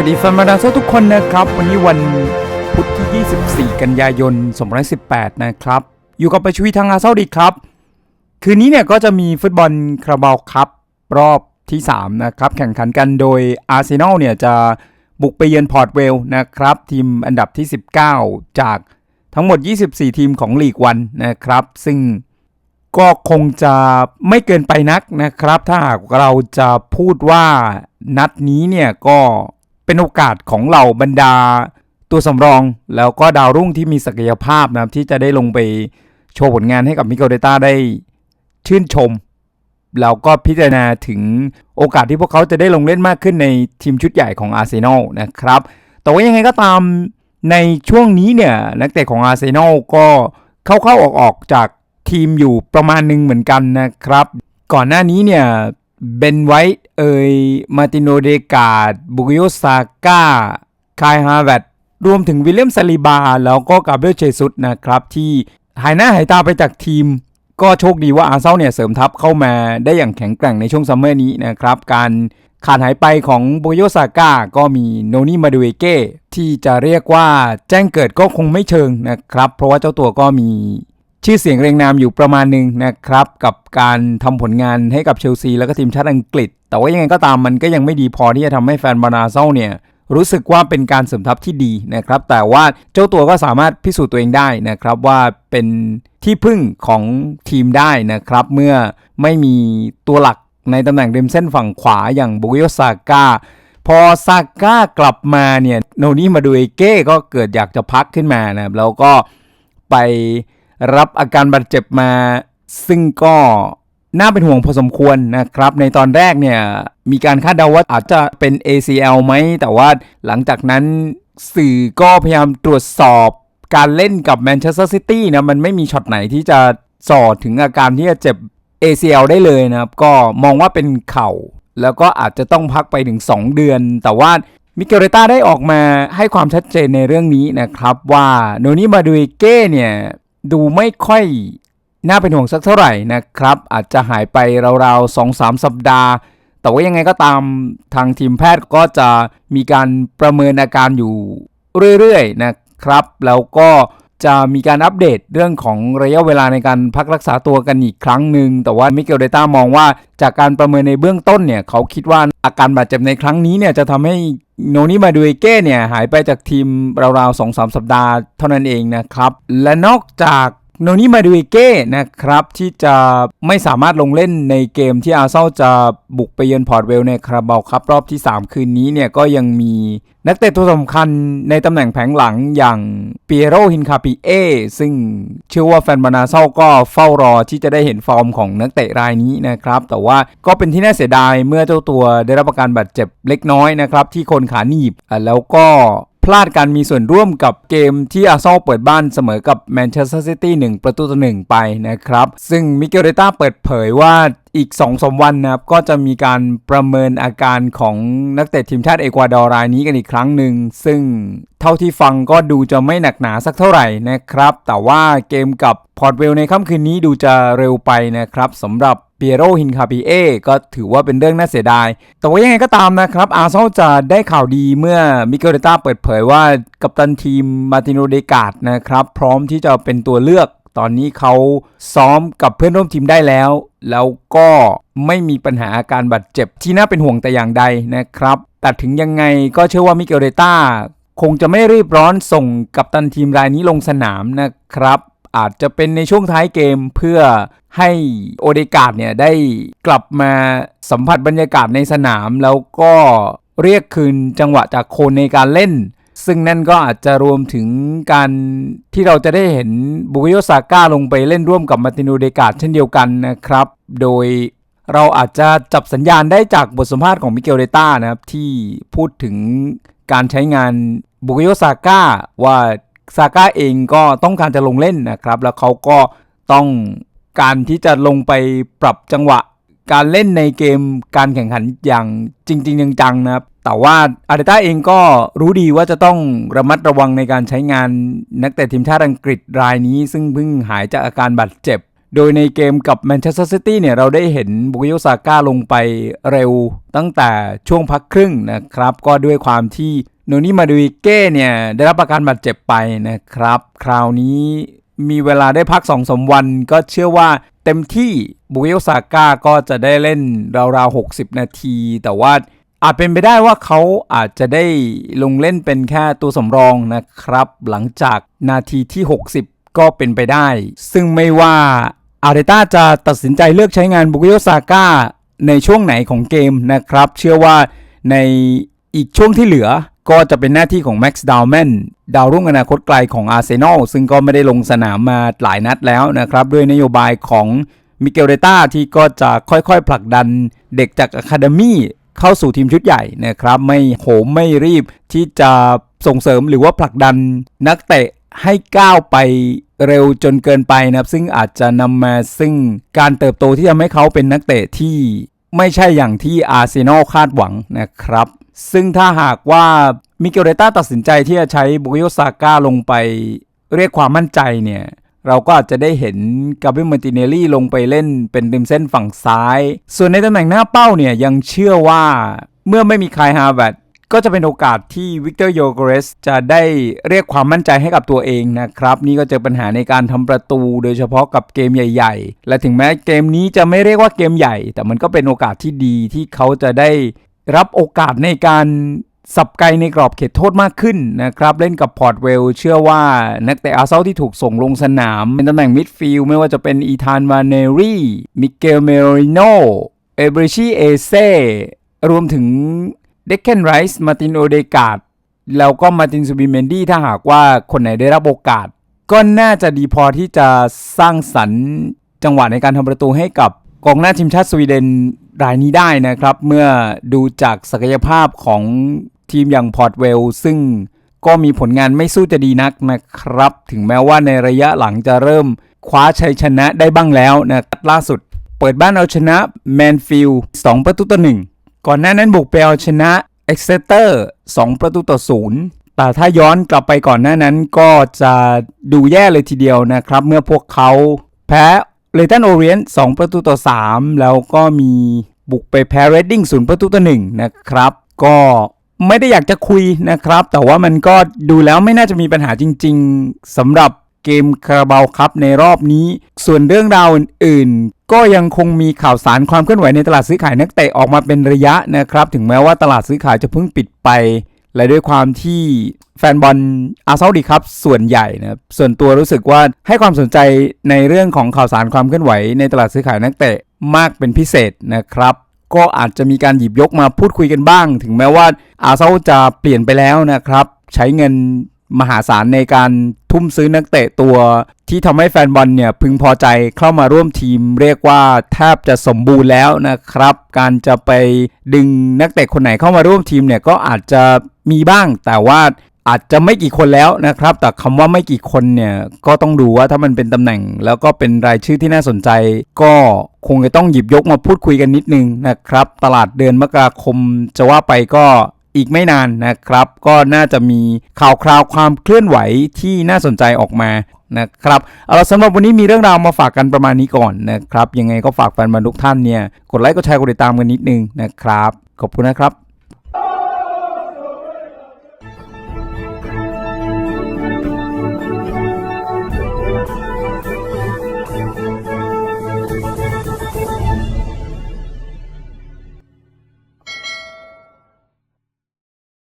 วัสดีแฟนบอลดาวเซทุกคนนะครับ วันนี้วันพุธที่ 24 กันยายน2018 นะครับ อยู่กับประชวีทางอาเซาดีครับ คืนนี้เนี่ยก็จะมีฟุตบอลคาราบาวคัพรอบที่ 3 นะครับ แข่งขันกันโดยอาร์เซนอลเนี่ยจะบุกไปเยือนพอร์ตเวลนะครับ ทีมอันดับที่ 19 จากทั้งหมด 24 ทีมของลีกวันนะครับ ซึ่งก็คงจะไม่เกินไปนักนะครับ ถ้าหากเราจะพูดว่านัดนี้เนี่ยก็ เป็นโอกาสของเหล่าบรรดา ตัวสำรองแล้วก็ดาวรุ่งที่มีศักยภาพนะครับที่จะได้ลงไปโชว์ผลงานให้กับมิเกลเดต้าได้ชื่นชม แล้วก็พิจารณาถึงโอกาสที่พวกเขาจะได้ลงเล่นมากขึ้นในทีมชุดใหญ่ของอาร์เซนอลนะครับแต่ว่ายังไงก็ตามในช่วงนี้เนี่ยนักเตะของอาร์เซนอลก็เข้าๆออกๆจากทีมอยู่ประมาณหนึ่งเหมือนกันนะครับ ก่อนหน้านี้เนี่ย เบนไวท์เอยมาติโนเดกาดบุกโยซาก้าคายฮาร์วดรวมถึงวิลเลียมซาลิบา แล้วก็กาเบรียลเชซุสนะครับ ที่หายหน้าหายตาไปจากทีม ก็โชคดีว่าอาร์เซนอลเนี่ยเสริมทัพเข้ามาได้อย่างแข็งแกร่งในช่วงซัมเมอร์นี้นะครับ การขาดหายไปของโบโยซาก้าก็มีโนนี่มาดูเอเก้ที่จะเรียกว่าแจ้งเกิดก็คงไม่เชิงนะครับ เพราะว่าเจ้าตัวก็มี ชื่อเสียงเรียงนามอยู่ประมาณหนึ่งนะครับ กับการทำผลงานให้กับเชลซีแล้วก็ทีมชาติอังกฤษ แต่ว่ายังไงก็ตามมันก็ยังไม่ดีพอที่จะทำให้แฟนบานาเซลเนี่ยรู้สึกว่าเป็นการเสริมทัพที่ดีนะครับ แต่ว่าเจ้าตัวก็สามารถพิสูจน์ตัวเองได้นะครับ ว่าเป็นที่พึ่งของทีมได้นะครับ เมื่อไม่มีตัวหลักในตำแหน่งริมเส้นฝั่งขวาอย่างบุกโยซาก้าพอซาก้ากลับมาเนี่ยโนนี่มาดูเอเก้ก็เกิดอยากจะพักขึ้นมานะครับแล้วก็ไป รับอาการบาดเจ็บมา ซึ่งก็น่าเป็นห่วงพอสมควรนะครับ ในตอนแรกเนี่ยมีการคาดเดาว่าอาจจะเป็น ACL ไหม แต่ว่าหลังจากนั้นสื่อก็พยายามตรวจสอบการเล่นกับแมนเชสเตอร์ซิตี้นะ มันไม่มีช็อตไหนที่จะสอดถึงอาการที่จะเจ็บ ACL ได้เลยนะครับ ก็มองว่าเป็นเข่า แล้วก็อาจจะต้องพักไปถึง 2 เดือน แต่ว่ามิเกลเรต้าได้ออกมาให้ความชัดเจนในเรื่องนี้นะครับ ว่าโนนี่มาดูเก้เนี่ย ดูไม่ค่อยน่าเป็นห่วงสักเท่าไหร่นะครับ อาจจะหายไปราวๆสองสามสัปดาห์ แต่ว่ายังไงก็ตามทางทีมแพทย์ก็จะมีการประเมินอาการอยู่เรื่อยๆนะครับ แล้วก็ จะมีการอัปเดตเรื่องของระยะเวลาในการพักรักษาตัวกันอีกครั้งหนึ่งแต่ว่ามิเกลเดต้ามองว่าจากการประเมินในเบื้องต้นเนี่ย เขาคิดว่าอาการบาดเจ็บในครั้งนี้เนี่ยจะทำให้โนนี่มาดูเอเก้เนี่ยหายไปจากทีมราวๆสองสามสัปดาห์เท่านั้นเองนะครับ และนอกจาก โนนี่มาดูเอเก้นะครับที่จะไม่สามารถลงเล่นในเกมที่อาร์เซนอลจะบุกไปเยือนพอร์ตเวลในคาราบาวคัพรอบที่ 3 คืนนี้เนี่ยก็ยังมีนักเตะตัวสำคัญในตำแหน่งแผงหลังอย่างเปียโรฮินคาปิเอซึ่งเชื่อว่าแฟนบานาเซลก็เฝ้ารอที่จะได้เห็นฟอร์มของนักเตะรายนี้นะครับ แต่ว่าก็เป็นที่น่าเสียดายเมื่อเจ้าตัวได้รับอาการบาดเจ็บเล็กน้อยนะครับที่คนขาหนีบอะแล้วก็ พลาดการมีส่วนร่วมกับเกมที่อาร์เซนอลเปิดบ้านเสมอกับแมนเชสเตอร์ซิตี้1ประตูต่อหนึ่งไปนะครับ ซึ่งมิเกลเรต้าเปิดเผยว่าอีก2อสวันนะครับ ก็จะมีการประเมินอาการของนักเตะทีมชาติเอกวาดอร์รายนี้กันอีกครั้งหนึ่ง ซึ่งเท่าที่ฟังก็ดูจะไม่หนักหนาสักเท่าไหร่นะครับ แต่ว่าเกมกับพอร์ตเวลในค่ำคืนนี้ดูจะเร็วไปนะครับสำหรับ เปียโรฮินคาปิเอก็ถือว่าเป็นเรื่องน่าเสียดาย แต่ว่ายังไงก็ตามนะครับอาร์เซนอลจะได้ข่าวดีเมื่อมิเกลเรต้าเปิดเผยว่ากัปตันทีมมาติโนเดกาดนะครับ พร้อมที่จะเป็นตัวเลือกตอนนี้เขาซ้อมกับเพื่อนร่วมทีมได้แล้ว แล้วก็ไม่มีปัญหาอาการบาดเจ็บที่น่าเป็นห่วงแต่อย่างใดนะครับ แต่ถึงยังไงก็เชื่อว่ามิเกลเรต้าคงจะไม่รีบร้อนส่งกัปตันทีมรายนี้ลงสนามนะครับ อาจจะเป็นในช่วงท้ายเกมเพื่อให้โอเดกาดเนี่ยได้กลับมาสัมผัสบรรยากาศในสนาม แล้วก็เรียกคืนจังหวะจากโคนในการเล่น ซึ่งนั่นก็อาจจะรวมถึงการที่เราจะได้เห็นบุกโยซาก้าลงไปเล่นร่วมกับมาตินูเดกาดเช่นเดียวกันนะครับ โดยเราอาจจะจับสัญญาณได้จากบทสัมภาษณ์ของมิเกลเดต้านะครับที่พูดถึงการใช้งานบุกโยซาก้าว่า ซาก้าเองก็ต้องการจะลงเล่นนะครับ แล้วเขาก็ต้องการที่จะลงไปปรับจังหวะ การเล่นในเกมการแข่งขันอย่างจริงๆจังๆนะครับ แต่ว่าอาร์เตต้าเองก็รู้ดีว่าจะต้องระมัดระวังในการใช้งานนักเตะทีมชาติอังกฤษรายนี้ ซึ่งเพิ่งหายจากอาการบาดเจ็บ โดยในเกมกับแมนเชสเตอร์ซิตี้เนี่ยเราได้เห็นบุกโยซาก้าลงไปเร็วตั้งแต่ช่วงพักครึ่งนะครับ ก็ด้วยความที่ โนนี่มาดูอิเก้เนี่ยได้รับอาการบาดเจ็บไปนะครับ คราวนี้มีเวลาได้พัก2อสมวันก็เชื่อว่าเต็มที่บุกโยซาก้าก็จะได้เล่นราวๆ 60 นาที แต่ว่าอาจเป็นไปได้ว่าเขาอาจจะได้ลงเล่นเป็นแค่ตัวสำรองนะครับ หลังจากนาทีที่ 60 ก็เป็นไปได้ ซึ่งไม่ว่าอาร์เตต้าจะตัดสินใจเลือกใช้งานบุกโยซาก้าในช่วงไหนของเกมนะครับ เชื่อว่าในอีกช่วงที่เหลือ ก็จะเป็นหน้าที่ของแม็กซ์ดาวแมนดาวรุ่งอนาคตไกลของอาร์เซนอลซึ่งก็ไม่ได้ลงสนามมาหลายนัดแล้วนะครับ ด้วยนโยบายของมิเกลเดต้าที่ก็จะค่อยๆผลักดันเด็กจากอะคาเดมี่เข้าสู่ทีมชุดใหญ่นะครับไม่โหมไม่รีบที่จะส่งเสริมหรือว่าผลักดันนักเตะให้ก้าวไปเร็วจนเกินไปนะครับซึ่งอาจจะนำมาซึ่งการเติบโตที่ทำให้เขาเป็นนักเตะที่ไม่ใช่อย่างที่อาร์เซนอลคาดหวังนะครับ ซึ่งถ้าหากว่ามิเกลเรต้าตัดสินใจที่จะใช้บุกโยซาก้าลงไปเรียกความมั่นใจเนี่ย เราก็อาจจะได้เห็นกาเบรียลมาติเนลลี่ลงไปเล่นเป็นริมเส้นฝั่งซ้าย ส่วนในตำแหน่งหน้าเป้าเนี่ยยังเชื่อว่าเมื่อไม่มีคายฮาร์แวร์ดก็จะเป็นโอกาสที่วิกเตอร์โยโกเรสจะได้เรียกความมั่นใจให้กับตัวเองนะครับ นี่ก็เจอปัญหาในการทำประตู โดยเฉพาะกับเกมใหญ่ ๆ และถึงแม้เกมนี้จะไม่เรียกว่าเกมใหญ่ แต่มันก็เป็นโอกาสที่ดีที่เขาจะได้ รับโอกาสในการสับไกในกรอบเขตโทษมากขึ้นนะครับ เล่นกับพอร์ตเวล เชื่อว่านักเตะอาร์เซนอลที่ถูกส่งลงสนาม เป็นตำแหน่งมิดฟิลด์ไม่ว่าจะเป็นอีธานวานเนรีมิเกลเมริโนเอบริชีเอเซรวมถึงเดคเคนไรส์มาตินโอเดกาดแล้วก็มาตินซูบิเมนดี้ถ้าหากว่าคนไหนได้รับโอกาส ก็น่าจะดีพอที่จะสร้างสรรค์จังหวะในการทำประตูให้กับ กองหน้าทีมชาติสวีเดนรายนี้ได้นะครับ เมื่อดูจากศักยภาพของทีมอย่างพอร์ตเวล ซึ่งก็มีผลงานไม่สู้จะดีนักนะครับ ถึงแม้ว่าในระยะหลังจะเริ่มคว้าชัยชนะได้บ้างแล้วนะล่าสุด เปิดบ้านเอาชนะแมนฟิลด์2ประตูต่อหนึ่งก่อนหน้านั้นบุกไปเอาชนะเอ็กเซเตอร์2ประตูต่อศูนย์แต่ถ้าย้อนกลับไปก่อนหน้านั้นก็จะดูแย่เลยทีเดียวนะครับ เมื่อพวกเขาแพ้ เลตันโอเรียน2ประตูต่อ 3 แล้วก็มีบุกไปแพ้เรดดิ้ง0ประตูต่อ1นะครับ ก็ไม่ได้อยากจะคุยนะครับ แต่ว่ามันก็ดูแล้วไม่น่าจะมีปัญหาจริง ๆสำหรับเกมคาราบาวครับในรอบนี้ ส่วนเรื่องราวอื่นๆ ก็ยังคงมีข่าวสารความเคลื่อนไหวในตลาดซื้อขายนักเตะออกมาเป็นระยะนะครับ ถึงแม้ว่าตลาดซื้อขายจะเพิ่งปิดไป และด้วยความที่แฟนบอลอาร์เซนอลดีครับ ส่วนใหญ่นะครับส่วนตัวรู้สึกว่าให้ความสนใจในเรื่องของข่าวสารความเคลื่อนไหวในตลาดซื้อขายนักเตะมากเป็นพิเศษนะครับ ก็อาจจะมีการหยิบยกมาพูดคุยกันบ้าง ถึงแม้ว่าอาร์เซนอลจะเปลี่ยนไปแล้วนะครับ ใช้เงิน มหาศาลในการทุ่มซื้อนักเตะตัว ที่ทำให้แฟนบอลเนี่ยพึงพอใจเข้ามาร่วมทีมเรียกว่าแทบจะสมบูรณ์แล้วนะครับ การจะไปดึงนักเตะคนไหนเข้ามาร่วมทีมเนี่ยก็อาจจะมีบ้างแต่ว่าอาจจะไม่กี่คนแล้วนะครับ แต่คำว่าไม่กี่คนเนี่ยก็ต้องดูว่าถ้ามันเป็นตำแหน่ง แล้วก็เป็นรายชื่อที่น่าสนใจ ก็คงจะต้องหยิบยกมาพูดคุยกันนิดนึงนะครับ ตลาดเดือนมกราคมจะว่าไปก็ อีกไม่นานนะครับ ก็น่าจะมีข่าวคราวความเคลื่อนไหวที่น่าสนใจออกมานะครับเอาละสำหรับวันนี้มีเรื่องราวมาฝากกันประมาณนี้ก่อนนะครับ ยังไงก็ฝากแฟนบอลทุกท่านเนี่ย กดไลค์กดแชร์กดติดตามกันนิดนึงนะครับ ขอบคุณนะครับ